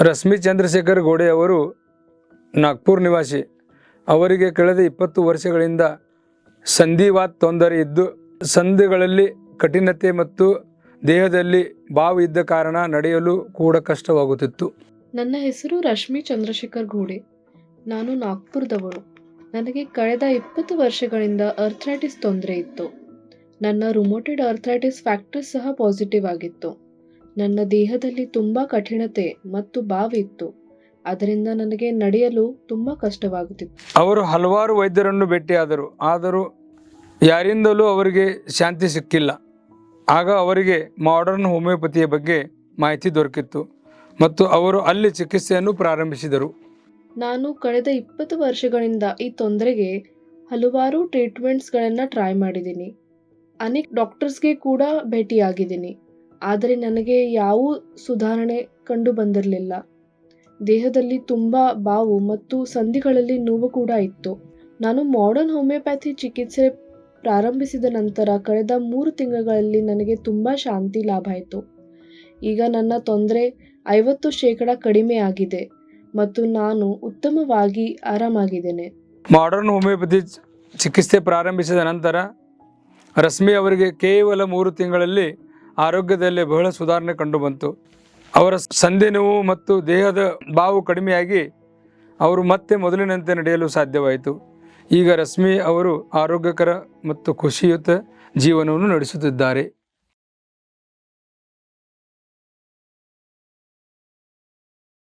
ರಶ್ಮಿ ಚಂದ್ರಶೇಖರ್ ಗೋಡೆ ಅವರು ನಾಗ್ಪುರ್ ನಿವಾಸಿ. ಅವರಿಗೆ ಕಳೆದ ಇಪ್ಪತ್ತು ವರ್ಷಗಳಿಂದ ಸಂಧಿವಾತ್ ತೊಂದರೆ ಇದ್ದು, ಸಂಧಿಗಳಲ್ಲಿ ಕಠಿಣತೆ ಮತ್ತು ದೇಹದಲ್ಲಿ ಬಾವು ಇದ್ದ ಕಾರಣ ನಡೆಯಲು ಕೂಡ ಕಷ್ಟವಾಗುತ್ತಿತ್ತು. ನನ್ನ ಹೆಸರು ರಶ್ಮಿ ಚಂದ್ರಶೇಖರ್ ಗೋಡೆ. ನಾನು ನಾಗ್ಪುರದವಳು. ನನಗೆ ಕಳೆದ ಇಪ್ಪತ್ತು ವರ್ಷಗಳಿಂದ ಅರ್ಥ್ರೈಟಿಸ್ ತೊಂದರೆ ಇತ್ತು. ನನ್ನ ರುಮೋಟೆಡ್ ಅರ್ಥ್ರೈಟಿಸ್ ಫ್ಯಾಕ್ಟರ್ ಸಹ ಪಾಸಿಟಿವ್ ಆಗಿತ್ತು. ನನ್ನ ದೇಹದಲ್ಲಿ ತುಂಬ ಕಠಿಣತೆ ಮತ್ತು ಬಾವಿತ್ತು. ಅದರಿಂದ ನನಗೆ ನಡೆಯಲು ತುಂಬ ಕಷ್ಟವಾಗುತ್ತಿತ್ತು. ಅವರು ಹಲವಾರು ವೈದ್ಯರನ್ನು ಭೇಟಿಯಾದರು. ಆದರೂ ಯಾರಿಂದಲೂ ಅವರಿಗೆ ಶಾಂತಿ ಸಿಕ್ಕಿಲ್ಲ. ಆಗ ಅವರಿಗೆ ಮಾಡರ್ನ್ ಹೋಮಿಯೋಪತಿಯ ಬಗ್ಗೆ ಮಾಹಿತಿ ದೊರಕಿತ್ತು ಮತ್ತು ಅವರು ಅಲ್ಲಿ ಚಿಕಿತ್ಸೆಯನ್ನು ಪ್ರಾರಂಭಿಸಿದರು. ನಾನು ಕಳೆದ ಇಪ್ಪತ್ತು ವರ್ಷಗಳಿಂದ ಈ ತೊಂದರೆಗೆ ಹಲವಾರು ಟ್ರೀಟ್ಮೆಂಟ್ಸ್ಗಳನ್ನು ಟ್ರೈ ಮಾಡಿದ್ದೀನಿ. ಅನೇಕ ಡಾಕ್ಟರ್ಸ್ಗೆ ಕೂಡ ಭೇಟಿಯಾಗಿದ್ದೀನಿ. ಆದರೆ ನನಗೆ ಯಾವ ಸುಧಾರಣೆ ಕಂಡು ಬಂದಿರಲಿಲ್ಲ. ದೇಹದಲ್ಲಿ ತುಂಬ ಬಾವು ಮತ್ತು ಸಂಧಿಗಳಲ್ಲಿ ನೋವು ಕೂಡ ಇತ್ತು. ನಾನು ಮಾಡರ್ನ್ ಹೋಮಿಯೋಪ್ಯಾಥಿ ಚಿಕಿತ್ಸೆ ಪ್ರಾರಂಭಿಸಿದ ನಂತರ ಕಳೆದ ಮೂರು ತಿಂಗಳಲ್ಲಿ ನನಗೆ ತುಂಬ ಶಾಂತಿ ಲಾಭ ಆಯಿತು. ಈಗ ನನ್ನ ತೊಂದರೆ ಐವತ್ತು ಶೇಕಡ ಕಡಿಮೆ ಆಗಿದೆ ಮತ್ತು ನಾನು ಉತ್ತಮವಾಗಿ ಆರಾಮಾಗಿದ್ದೇನೆ. ಮಾಡರ್ನ್ ಹೋಮಿಯೋಪತಿ ಚಿಕಿತ್ಸೆ ಪ್ರಾರಂಭಿಸಿದ ನಂತರ ರಶ್ಮಿ ಅವರಿಗೆ ಕೇವಲ ಮೂರು ತಿಂಗಳಲ್ಲಿ ಆರೋಗ್ಯದಲ್ಲಿ ಬಹಳ ಸುಧಾರಣೆ ಕಂಡುಬಂತು ಅವರ ಸಂಧಿ ನೋವು ಮತ್ತು ದೇಹದ ಬಾವು ಕಡಿಮೆಯಾಗಿ ಅವರು ಮತ್ತೆ ಮೊದಲಿನಂತೆ ನಡೆಯಲು ಸಾಧ್ಯವಾಯಿತು. ಈಗ ರಶ್ಮಿ ಅವರು ಆರೋಗ್ಯಕರ ಮತ್ತು ಖುಷಿಯುತ ಜೀವನವನ್ನು ನಡೆಸುತ್ತಿದ್ದಾರೆ.